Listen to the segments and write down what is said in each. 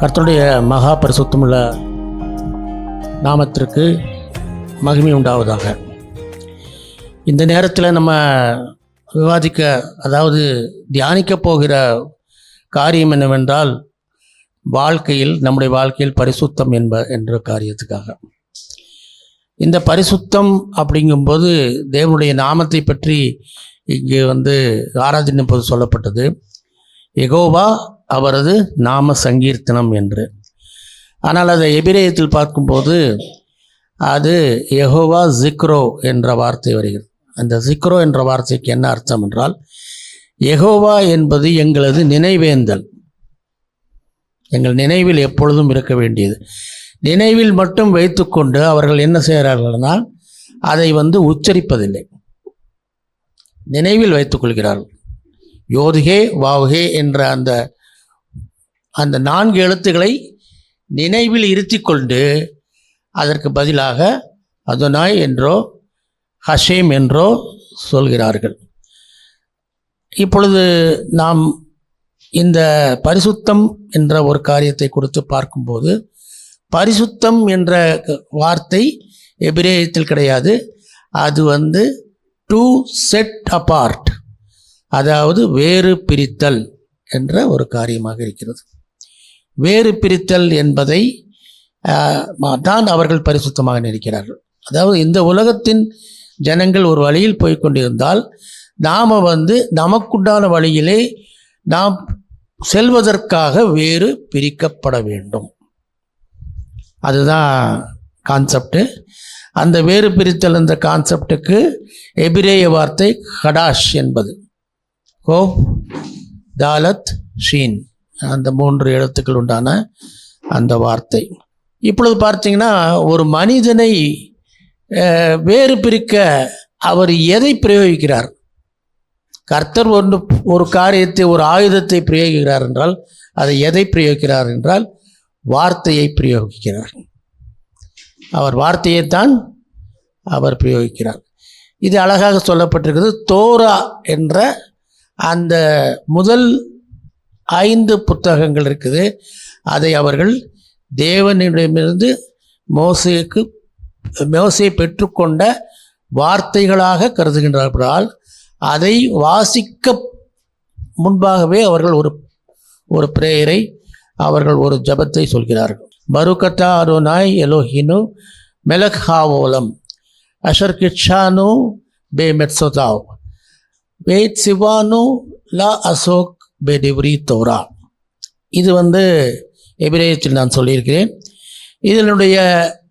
கர்த்தருடைய மகா பரிசுத்தமுள்ள நாமத்திற்கு மகிமை உண்டாவதாக. இந்த நேரத்தில் நம்ம விவாதிக்க அதாவது தியானிக்க போகிற காரியம் என்னவென்றால் வாழ்க்கையில் நம்முடைய வாழ்க்கையில் பரிசுத்தம் என்ப என்ற காரியத்துக்காக. இந்த பரிசுத்தம் அப்படிங்கும்போது தேவனுடைய நாமத்தை பற்றி இங்கே வந்து ஆராதனை போது சொல்லப்பட்டது. எகோவா அவரது நாம சங்கீர்த்தனம் என்று. ஆனால் அதை எபிரேயத்தில் பார்க்கும்போது அது யகோவா ஜிக்ரோ என்ற வார்த்தை வருகிறது. அந்த ஜிக்ரோ என்ற வார்த்தைக்கு என்ன அர்த்தம் என்றால் எகோவா என்பது எங்களது நினைவேந்தல். எங்கள் நினைவில் எப்பொழுதும் இருக்க வேண்டியது. நினைவில் மட்டும் வைத்துக்கொண்டு அவர்கள் என்ன செய்கிறார்கள்னால் அதை வந்து உச்சரிப்பதில்லை. நினைவில் வைத்துக்கொள்கிறார்கள் யோதுகே வாவுகே என்ற அந்த அந்த நான்கு எழுத்துக்களை நினைவில் இருத்திக் கொண்டு அதற்கு பதிலாக அதுனாய் என்றோ ஹஷேம் என்றோ சொல்கிறார்கள். இப்பொழுது நாம் இந்த பரிசுத்தம் என்ற ஒரு காரியத்தை கொடுத்து பார்க்கும்போது பரிசுத்தம் என்ற வார்த்தை எபிரேயத்தில் கிடையாது. அது வந்து டு செட் அபார்ட் அதாவது வேறு பிரித்தல் என்ற ஒரு காரியமாக இருக்கிறது. வேறு பிரித்தல் என்பதை தான் அவர்கள் பரிசுத்தமாக நினைக்கிறார்கள். அதாவது இந்த உலகத்தின் ஜனங்கள் ஒரு வழியில் போய்கொண்டிருந்தால் நாம் வந்து நமக்குண்டான வழியிலே நாம் செல்வதற்காக வேறு பிரிக்கப்பட வேண்டும். அதுதான் கான்செப்டு அந்த வேறு பிரித்தல் என்ற கான்செப்டுக்கு எபிரேய வார்த்தை ஹடாஷ் என்பது. ஹோப் தாலத் ஷீன். அந்த மூன்று எழுத்துக்கள் உண்டான அந்த வார்த்தை. இப்பொழுது பார்த்தீங்கன்னா ஒரு மனிதனை வேறு பிரிக்க அவர் எதை பிரயோகிக்கிறார்? கர்த்தர் ஒன்று ஒரு காரியத்தை ஒரு ஆயுதத்தை பிரயோகிக்கிறார் என்றால் அதை எதை பிரயோகிக்கிறார் என்றால் வார்த்தையை பிரயோகிக்கிறார். அவர் வார்த்தையைத்தான் அவர் பிரயோகிக்கிறார். இது அழகாக சொல்லப்பட்டிருக்கிறது தோரா என்ற அந்த முதல் ஐந்து புத்தகங்கள் இருக்குது. அதை அவர்கள் தேவனிடமிருந்து மோசைக்கு மோசையை பெற்றுக்கொண்ட வார்த்தைகளாக கருதுகின்றார்களால் அதை வாசிக்க முன்பாகவே அவர்கள் ஒரு ஒரு பிரேயரை அவர்கள் ஒரு ஜபத்தை சொல்கிறார்கள். பருக்கத்தா அருணாய் எலோஹினு மெலக்ஹாவோலம் அஷர் கிட்சானு பே மெட்சோதாவ் வேத் சிவானு லா அசோக் பே டிவ்ரி தோரா இது வந்து எபிரேயத்தில் நான் சொல்லியிருக்கிறேன். இதனுடைய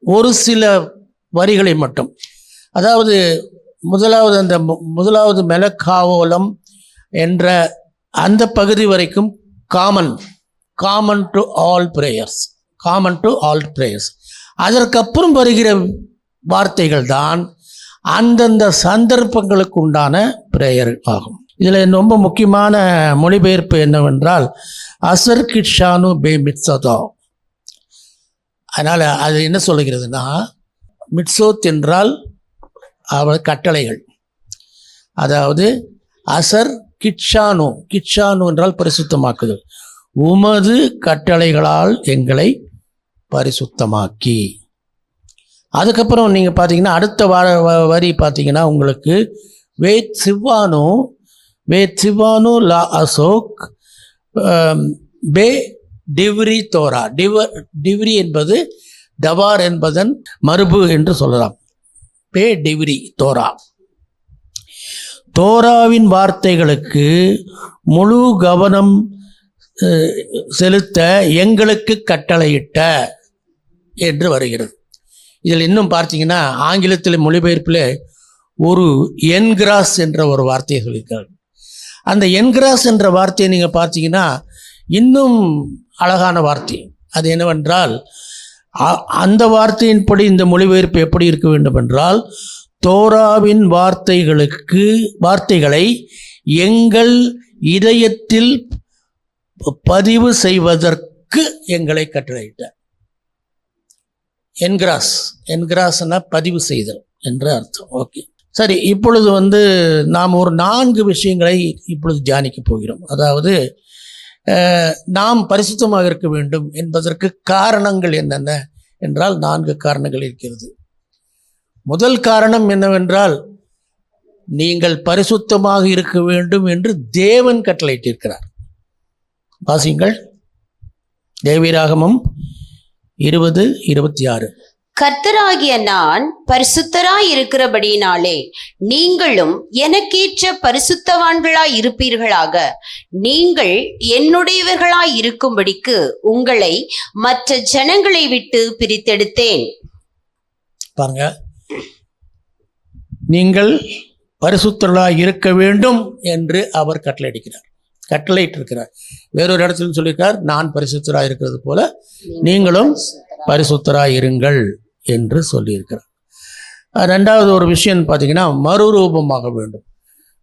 ஒரு சில வரிகளை மட்டும். அதாவது முதலாவது அந்த முதலாவது மெலக்காவோலம் என்ற அந்த பகுதி வரைக்கும் common common to all prayers common to all prayers அதற்கப்புறம் வருகிற வார்த்தைகள் தான் அந்தந்த சந்தர்ப்பங்களுக்கு உண்டான பிரேயர் ஆகும். இதில் ரொம்ப முக்கியமான மொழிபெயர்ப்பு என்னவென்றால் அசர் கிட்ஷானு பே மிட்சதோ. அதனால் அது என்ன சொல்லுகிறதுனா மிட்சோத் என்றால் அவர் கட்டளைகள். அதாவது அசர் கிட்ஷானு கிட்ஷானு என்றால் பரிசுத்தமாக்குது உமது கட்டளைகளால் எங்களை பரிசுத்தமாக்கி. அதுக்கப்புறம் நீங்கள் பார்த்தீங்கன்னா அடுத்த வார வ- வரி பார்த்தீங்கன்னா உங்களுக்கு வேத் சிவானு வேத் சிவானு லா அசோக் பே டிவ்ரி தோரா. டிவ டிவ்ரி என்பது தவார் என்பதன் மரபு என்று சொல்லலாம். பே டிவ்ரி தோரா. தோராவின் வார்த்தைகளுக்கு முழு கவனம் செலுத்த எங்களுக்கு கட்டளையிட்ட என்று வருகிறது. இதில் இன்னும் பார்த்தீங்கன்னா ஆங்கிலத்தில் மொழிபெயர்ப்பில் ஒரு என்கிராஸ் என்ற ஒரு வார்த்தையை சொல்லியிருக்காங்க அந்த என்கிராஸ் என்ற வார்த்தையை நீங்கள் பார்த்தீங்கன்னா இன்னும் அழகான வார்த்தை. அது என்னவென்றால் அ- அந்த வார்த்தையின்படி இந்த மொழிபெயர்ப்பு எப்படி இருக்க வேண்டும் என்றால் தோராவின் வார்த்தைகளுக்கு வார்த்தைகளை எங்கள் இதயத்தில் பதிவு செய்வதற்கு எங்களை கட்டளையிட்டார். என்கிராஸ் என்கிராஸ்னா பதிவு செய்தல் என்று அர்த்தம். ஓகே. சரி இப்பொழுது வந்து நாம் ஒரு நான்கு விஷயங்களை இப்பொழுது தியானிக்க போகிறோம். அதாவது நாம் பரிசுத்தமாக இருக்க வேண்டும் என்பதற்கு காரணங்கள் என்னென்ன என்றால் நான்கு காரணங்கள் இருக்கிறது. முதல் காரணம் என்னவென்றால் நீங்கள் பரிசுத்தமாக இருக்க வேண்டும் என்று தேவன் கட்டளையிட்டிருக்கிறார். வாசிங்கள் தேவிராகமம் இருபது இருபத்தி ஆறு. கர்த்தராகிய நான் பரிசுத்தராய் இருக்கிறபடியினாலே நீங்களும் எனக்கேற்ற பரிசுத்தவான்களாய் இருப்பீர்களாக நீங்கள் என்னுடையவர்களாய் இருக்கும்படிக்கு உங்களை மற்ற ஜனங்களை விட்டு பிரித்தெடுத்தேன். பாருங்க. நீங்கள் பரிசுத்தர்களாய் இருக்க வேண்டும் என்று அவர் கட்டளையிடுகிறார். கட்டளையிட்டிருக்கிறார். வேறொரு இடத்துல சொல்லியிருக்கார் நான் பரிசுத்தராக இருக்கிறது போல நீங்களும் பரிசுத்தராய் இருங்கள் என்று சொல்லியிருக்கிறார். ரெண்டாவது ஒரு விஷயம் பார்த்தீங்கன்னா மறுரூபமாக வேண்டும்.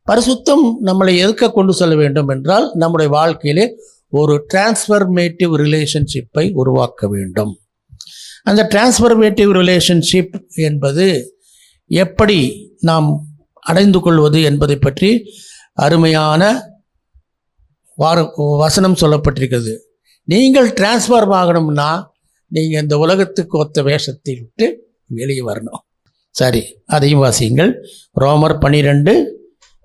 பரிசுத்தம் நம்மளை எதுக்க கொண்டு செல்ல வேண்டும் என்றால் நம்முடைய வாழ்க்கையிலே ஒரு டிரான்ஸ்ஃபர்மேட்டிவ் ரிலேஷன்ஷிப்பை உருவாக்க வேண்டும். அந்த டிரான்ஸ்ஃபர்மேட்டிவ் ரிலேஷன்ஷிப் என்பது எப்படி நாம் அடைந்து கொள்வது என்பதை பற்றி அருமையான வார வசனம் சொல்லப்பட்டிருக்கிறது. நீங்கள் டிரான்ஸ்ஃபார்ம் ஆகணும்னா நீங்கள் இந்த உலகத்துக்கு ஒத்த வேஷத்தை விட்டு வெளியே வரணும். சரி அதையும் வாசியுங்கள். ரோமர் பனிரெண்டு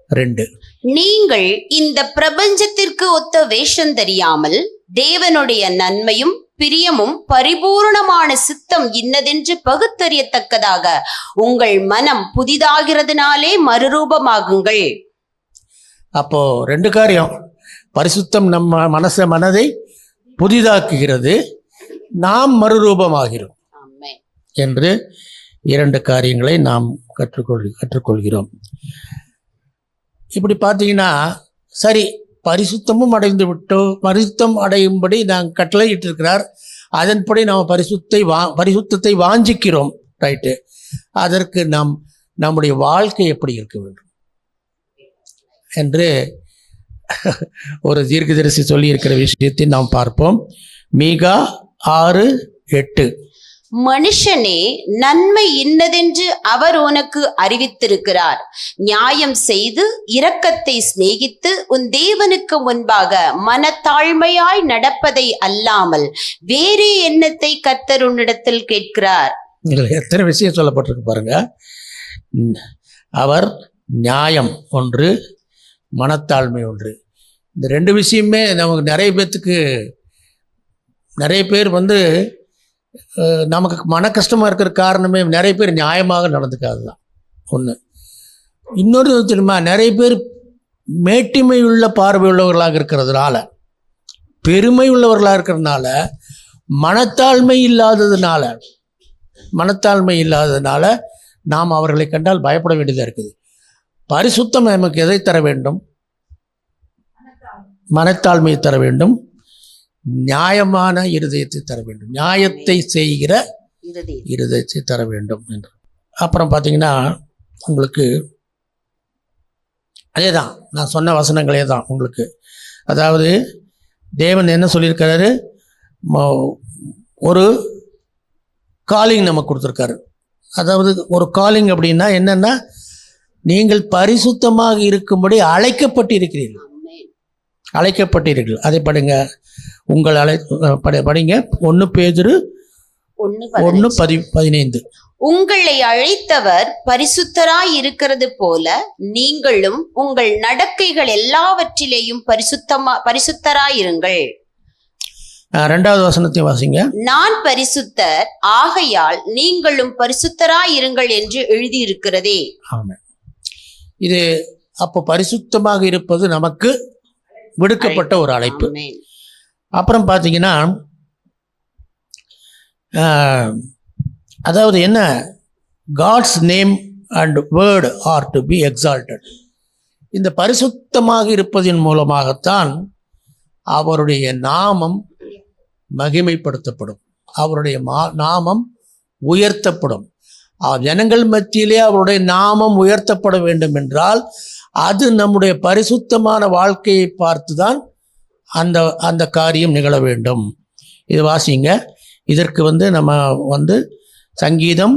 ரெண்டு. நீங்கள் இந்த பிரபஞ்சத்திற்கு ஒத்த வேஷம் தெரியாமல் தேவனுடைய நன்மையும் பிரியமும் பரிபூரணமான சித்தம் இன்னதென்று பகுத்தறியத்தக்கதாக உங்கள் மனம் புதிதாகிறதுனாலே மறுரூபமாகுங்கள். அப்போ ரெண்டு காரியம். பரிசுத்தம் நம்ம மனச மனதை புதிதாக்குகிறது நாம் மறுரூபமாகிறோம். என்று இரண்டு காரியங்களை நாம் கற்றுக்கொள் கற்றுக்கொள்கிறோம். இப்படி பார்த்தீங்கன்னா சரி பரிசுத்தமும் அடைந்து விட்டோம் பரிசுத்தம் அடையும்படி நாங்கள் கட்டளையிட்டிருக்கிறார். அதன்படி நாம் பரிசுத்தை வா பரிசுத்தத்தை வாஞ்சிக்கிறோம் ரைட்டு அதற்கு நாம் நம்முடைய வாழ்க்கை எப்படி இருக்க வேண்டும்? என்று ஒரு தீர்க்கதரிசி சொல்லியிருக்கிற விஷயத்தை நாம் பார்ப்போம். மீகா ஆறு எட்டு. மனுஷனே நன்மை இன்னதென்று அவர் உனக்கு அறிவித்திருக்கிறார். நியாயம் செய்து இரக்கத்தை சிநேகித்து உன் தேவனுக்கு முன்பாக மனத்தாழ்மையாய் நடப்பதை அல்லாமல் வேறே எண்ணத்தை கர்த்தர் உன்னிடத்தில் கேட்கிறார். எத்தனை விஷயம் சொல்லப்பட்டிருக்கு பாருங்க. அவர் நியாயம் ஒன்று மனத்தாழ்மை ஒன்று. இந்த ரெண்டு விஷயமே நமக்கு நிறைய பேர்த்துக்கு நிறைய பேர் வந்து நமக்கு மன கஷ்டமாக இருக்கிற காரணமே நிறைய பேர் நியாயமாக நடந்துக்காது தான் ஒன்று இன்னொரு தெரியுமா? நிறைய பேர் மேட்டிமை உள்ள இருக்கிறதுனால பெருமை உள்ளவர்களாக இருக்கிறதுனால மனத்தாழ்மை இல்லாததுனால மனத்தாழ்மை இல்லாததுனால நாம் அவர்களை கண்டால் பயப்பட வேண்டியதாக இருக்குது. பரிசுத்தம் நமக்கு எதை தர வேண்டும்? மனத்தாழ்மையை தர வேண்டும். நியாயமான இருதயத்தை தர வேண்டும். நியாயத்தை செய்கிற இருதயத்தை. தர வேண்டும் என்று. அப்புறம் பார்த்தீங்கன்னா உங்களுக்கு அதே தான் நான் சொன்ன வசனங்களே தான் உங்களுக்கு. அதாவது தேவன் என்ன சொல்லியிருக்கிறாரு? ஒரு காலிங் நமக்கு கொடுத்துருக்காரு. அதாவது ஒரு காலிங் அப்படின்னா என்னன்னா நீங்கள் பரிசுத்தமாக இருக்கும்படி அழைக்கப்பட்டிருக்கிறீர்கள். ஆமென். அழைக்கப்பட்டீர்கள். அதை படிங்க. உங்கள் அழை படி- படிங்க. ஒன்று பேதுரு ஒன்று. பதி பதினைந்து. உங்களை அழைத்தவர் பரிசுத்தராய் இருக்கிறது போல நீங்களும் உங்கள் நடக்கைகள் எல்லாவற்றிலேயும் பரிசுத்தமா பரிசுத்தராயிருங்கள் ஆ, ரெண்டாவது வசனத்தை வாசிங்க. நான் பரிசுத்தர் ஆகையால் நீங்களும் பரிசுத்தராயிருங்கள் என்று எழுதியிருக்கிறதே. ஆமாம் இது அப்போ பரிசுத்தமாக இருப்பது நமக்கு விடுக்கப்பட்ட ஒரு அழைப்பு. அப்புறம் பார்த்தீங்கன்னா அதாவது என்ன? God's name and word are to be exalted இந்த பரிசுத்தமாக இருப்பதின் மூலமாகத்தான் அவருடைய நாமம் மகிமைப்படுத்தப்படும். அவருடைய மா நாமம் உயர்த்தப்படும். ஜனங்கள் மத்தியிலே அவருடைய நாமம் உயர்த்தப்பட வேண்டும் என்றால் அது நம்முடைய பரிசுத்தமான வாழ்க்கையை பார்த்து தான் அந்த அந்த காரியம் நிகழ வேண்டும். இது வாசிங்க. இதற்கு வந்து நம்ம வந்து சங்கீதம்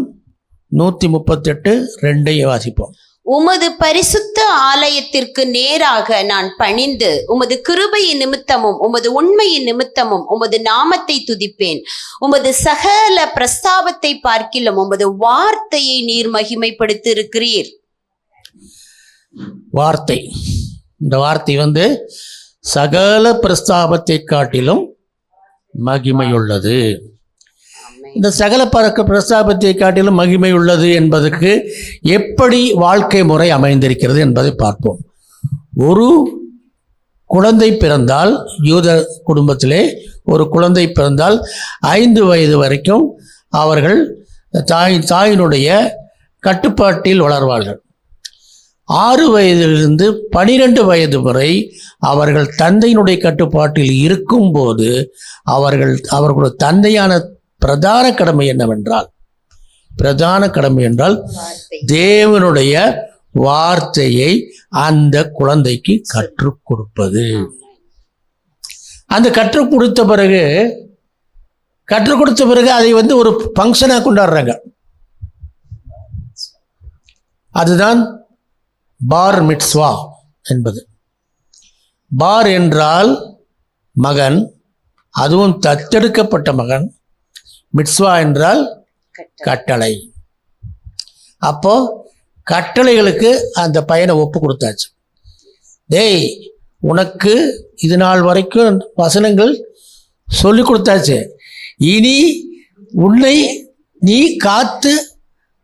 நூற்றி முப்பத்தெட்டு ரெண்டையும் வாசிப்போம். உமது பரிசுத்த ஆலயத்திற்கு நேராக நான் பணிந்து உமது கிருபையின் நிமித்தமும் உமது உண்மையின் நிமித்தமும் உமது நாமத்தை துதிப்பேன். உமது சகல பிரஸ்தாபத்தை பார்க்கிலும் உமது வார்த்தையை நீர் மகிமைப்படுத்தி இருக்கிறீர் வார்த்தை. இந்த வார்த்தை வந்து சகல பிரஸ்தாபத்தை காட்டிலும் மகிமையுள்ளது. இந்த சகல பறக்க பிரஸ்தாபத்தை காட்டிலும் மகிமை உள்ளது என்பதற்கு எப்படி வாழ்க்கை முறை அமைந்திருக்கிறது என்பதை பார்ப்போம். ஒரு குழந்தை பிறந்தால் யூத குடும்பத்திலே ஒரு குழந்தை பிறந்தால் ஐந்து வயது வரைக்கும் அவர்கள் தாய் தாயினுடைய கட்டுப்பாட்டில் வளர்வார்கள். ஆறு வயதிலிருந்து பனிரெண்டு வயது வரை அவர்கள் தந்தையினுடைய கட்டுப்பாட்டில் இருக்கும்போது அவர்கள் அவர்களுடைய தந்தையான பிரதான கடமை என்னவென்றால் பிரதான கடமை என்றால் தேவனுடைய வார்த்தையை அந்த குழந்தைக்கு கற்றுக் கொடுப்பது. அந்த கற்றுக் கொடுத்த பிறகு கற்றுக் கொடுத்த பிறகு அதை வந்து ஒரு ஃபங்க்ஷனாக கொண்டாடுறாங்க. அதுதான் பார் மிட்ஸ்வா என்பது. பார் என்றால் மகன் அதுவும் தத்தெடுக்கப்பட்ட மகன். மிட்ஸ்வா என்றால் கட்டளை. அப்போ கட்டளைகளுக்கு அந்த பையனை ஒப்பு கொடுத்தாச்சு. டேய் உனக்கு இது நாள் வரைக்கும் வசனங்கள் சொல்லி கொடுத்தாச்சு. இனி உன்னை நீ காத்து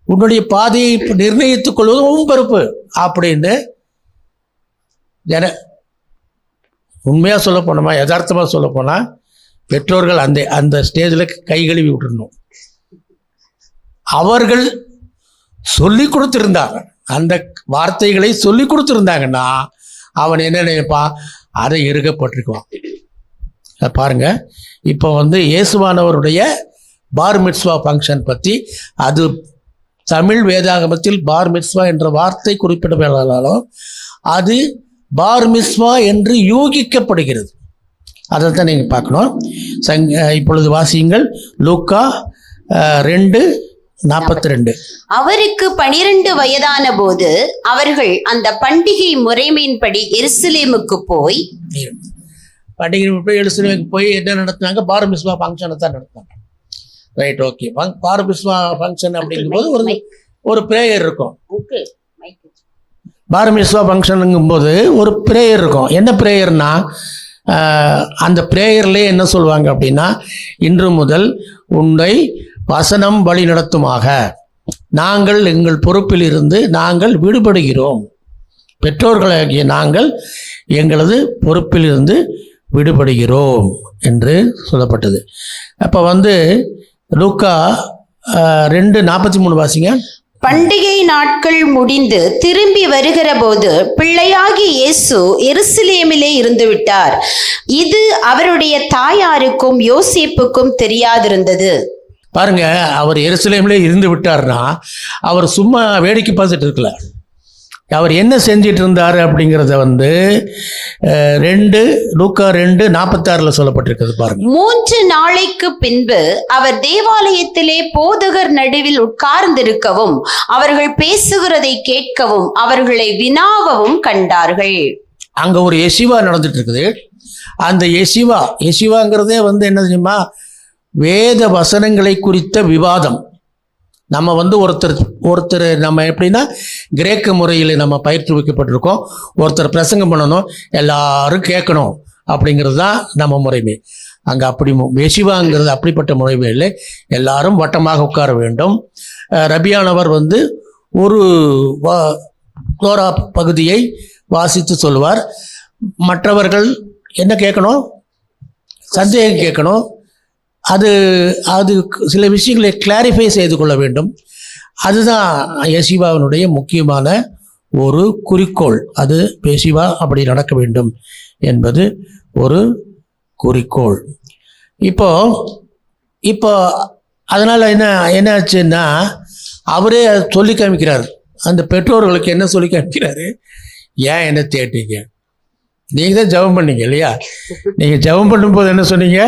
உன்னுடைய பாதையை நிர்ணயித்துக் கொள்வது உன் பொறுப்பு. அப்படின்னு ஜன உண்மையாக சொல்ல போனோமா யதார்த்தமாக சொல்ல போனால் பெற்றோர்கள் அந்த அந்த ஸ்டேஜில் கை கழுவி விட்டுருணும் அவர்கள் சொல்லி கொடுத்துருந்தாங்க அந்த வார்த்தைகளை சொல்லி கொடுத்துருந்தாங்கன்னா அவன் என்ன நினைப்பான்? அதை இருக்கப்பட்டிருக்குவான் அதை பாருங்க. இப்போ வந்து இயேசுவானவருடைய பார் மிட்ஸ்வா ஃபங்க்ஷன் பற்றி அது தமிழ் வேதாகமத்தில் பார் மிட்ஸ்வா என்ற வார்த்தை குறிப்பிடப்படாலும் அது பார் மிஸ்வா என்று யூகிக்கப்படுகிறது. அதை தான் நீங்கள் பார்க்கணும். சங் இப்பொழுது வாசியுங்கள். லூக்கா ரெண்டு நாற்பத்தி ரெண்டு அவருக்கு பனிரெண்டு வயதான போது அவர்கள் அந்த பண்டிகை முறைமையின்படி எருசலேமுக்கு போய் பண்டிகை போய் எழுசுக்கு போய் என்ன நடத்துனாங்க? பார மிஸ்வா ஃபங்க்ஷனை தான் நடத்துனாங்க. ரைட் ஓகே பார மிஸ்வா ஃபங்க்ஷன் அப்படிங்கும்போது ஒரு ஒரு ப்ரேயர் இருக்கும். பாரமிஸ்வா ஃபங்க்ஷனுங்கும்போது ஒரு ப்ரேயர் இருக்கும். என்ன ப்ரேயர்னா அந்த ப்ரேயர்லேயே என்ன சொல்லுவாங்க அப்படின்னா இன்று முதல் உன்னை வசனம் வழி நடத்துமாக. நாங்கள் எங்கள் பொறுப்பில் இருந்து நாங்கள் விடுபடுகிறோம். பெற்றோர்களாகிய நாங்கள் எங்களது பொறுப்பில் இருந்து விடுபடுகிறோம் என்று சொல்லப்பட்டது. அப்போ வந்து லூக்கா ரெண்டு நாற்பத்தி மூணு வாசிங்க. பண்டிகை நாட்கள் முடிந்து திரும்பி வருகிற போது பிள்ளையாகி இயேசு எருசலேமிலே இருந்து விட்டார் இது அவருடைய தாயாருக்கும் யோசேப்புக்கும் தெரியாதிருந்தது. பாருங்க அவர் எருசலேம்ல இருந்து விட்டார்னா அவர் சும்மா வேடிக்கை பார்த்துட்டு இருக்கல. அவர் என்ன செஞ்சிட்டு இருந்தார் அப்படிங்கிறத வந்து ரெண்டு லூக்கா ரெண்டு நாற்பத்தாறில் சொல்லப்பட்டிருக்கிறது பாருங்க. மூன்று நாளைக்கு பின்பு அவர் தேவாலயத்திலே போதகர் நடுவில் உட்கார்ந்திருக்கவும் அவர்கள் பேசுகிறதை கேட்கவும் அவர்களை வினாவவும் கண்டார்கள். அங்க ஒரு எசிவா நடந்துட்டு இருக்குது அந்த எசிவா எசிவாங்கிறதே வந்து என்ன தெரியுமா? வேத வசனங்களை குறித்த விவாதம். நம்ம வந்து ஒருத்தர் ஒருத்தர் நம்ம எப்படின்னா கிரேக்க முறையில் நம்ம பயிற்றுவிக்கப்பட்டிருக்கோம். ஒருத்தர் பிரசங்கம் பண்ணணும் எல்லாரும் கேட்கணும் அப்படிங்கிறது தான் நம்ம முறைமை. அங்கே அப்படி மு- அப்படிப்பட்ட முறைமை இல்லை. எல்லாரும் வட்டமாக உட்கார வேண்டும். ரபியானவர் வந்து ஒரு வா- தோரா பகுதியை வாசித்து சொல்வார் மற்றவர்கள் என்ன கேட்கணும்? சந்தேகம் கேட்கணும். அது அது சில விஷயங்களை கிளாரிஃபை செய்து கொள்ள வேண்டும். அதுதான் யசிவாவினுடைய முக்கியமான ஒரு குறிக்கோள். அது பேசிவா அப்படி நடக்க வேண்டும் என்பது ஒரு குறிக்கோள். இப்போ இப்போ அதனால் என்ன என்ன ஆச்சுன்னா அவரே அதை சொல்லி காமிக்கிறார். அந்த பெற்றோர்களுக்கு என்ன சொல்லி காமிக்கிறாரு? ஏன் என்ன தேட்டீங்க நீங்கள் தான் ஜெபம் பண்ணீங்க இல்லையா? நீங்கள் ஜெபம் பண்ணும்போது என்ன சொன்னீங்க?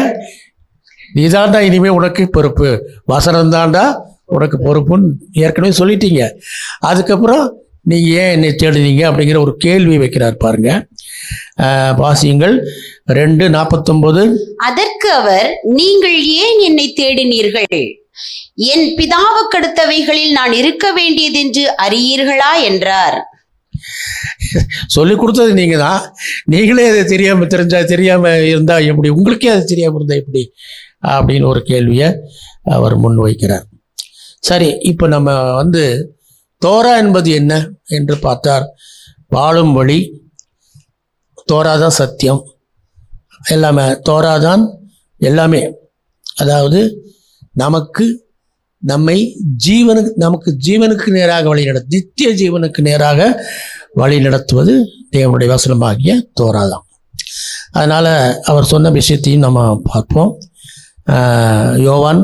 நீ தாண்டா இனிமேல் உனக்கு பொறுப்பு. வசனம் தாண்டா உனக்கு பொறுப்புன்னு ஏற்கனவே சொல்லிட்டீங்க. அதுக்கப்புறம் நீங்கள் ஏன் என்னை தேடுனீங்க அப்படிங்கிற ஒரு கேள்வி வைக்கிறார் பாருங்க. ஆஹ் வாசியுங்கள். ரெண்டு நாற்பத்தொம்போது. அதற்கு அவர் நீங்கள் ஏன் என்னை தேடினீர்கள்? என் பிதாவுக்கடுத்தவைகளில் நான் இருக்க வேண்டியதென்று அறியீர்களா? என்றார். சொல்லி கொடுத்தது நீங்கள் தான் நீங்களே அது தெரியாமல் தெரிஞ்சா தெரியாமல் இருந்தால் எப்படி? உங்களுக்கே அது தெரியாமல் இருந்தால் எப்படி? அப்படின்னு ஒரு கேள்வியை அவர் முன் வைக்கிறார். சரி இப்போ நம்ம வந்து தோரா என்பது என்ன என்று பார்த்தார் வாழும் வழி தோரா தான் சத்தியம். எல்லாமே தோரா தான் எல்லாமே. அதாவது நமக்கு நம்மை ஜீவனுக்கு நமக்கு ஜீவனுக்கு நேராக வழி நடத்து நித்திய ஜீவனுக்கு நேராக வழி நடத்துவது தேவனுடைய வசனமாகிய தோரா தான். அதனால் அவர் சொன்ன விஷயத்தையும் நம்ம பார்ப்போம். யோவான்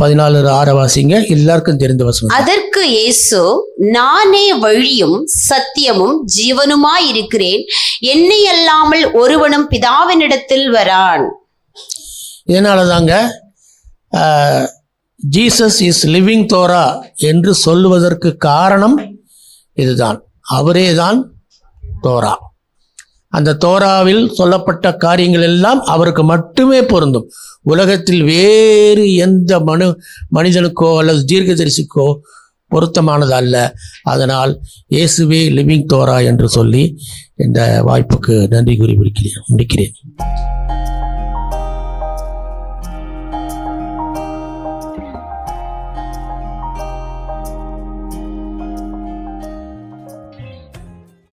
பதினாலு ஆற வாசிங்க. எல்லாருக்கும் தெரிந்த வசனம். அதற்கு இயேசு நானே வழியும் சத்தியமும் ஜீவனுமாய் இருக்கிறேன். என்னை அல்லாமல் ஒருவனும் பிதாவினிடத்தில் வரான். இதனால தாங்க ஜீசஸ் இஸ் லிவிங் தோரா என்று சொல்லுவதற்கு காரணம் இதுதான். அவரே தான் தோரா. அந்த தோராவில் சொல்லப்பட்ட காரியங்கள் எல்லாம் அவருக்கு மட்டுமே பொருந்தும். உலகத்தில் வேறு எந்த மனு மனிதனுக்கோ அல்லது தீர்க்கதரிசிக்கோ பொருத்தமானது அல்ல. அதனால் இயேசுவே லிவிங் தோரா என்று சொல்லி இந்த வாய்ப்புக்கு நன்றி கூறி முடிக்கிறேன் முடிக்கிறேன்.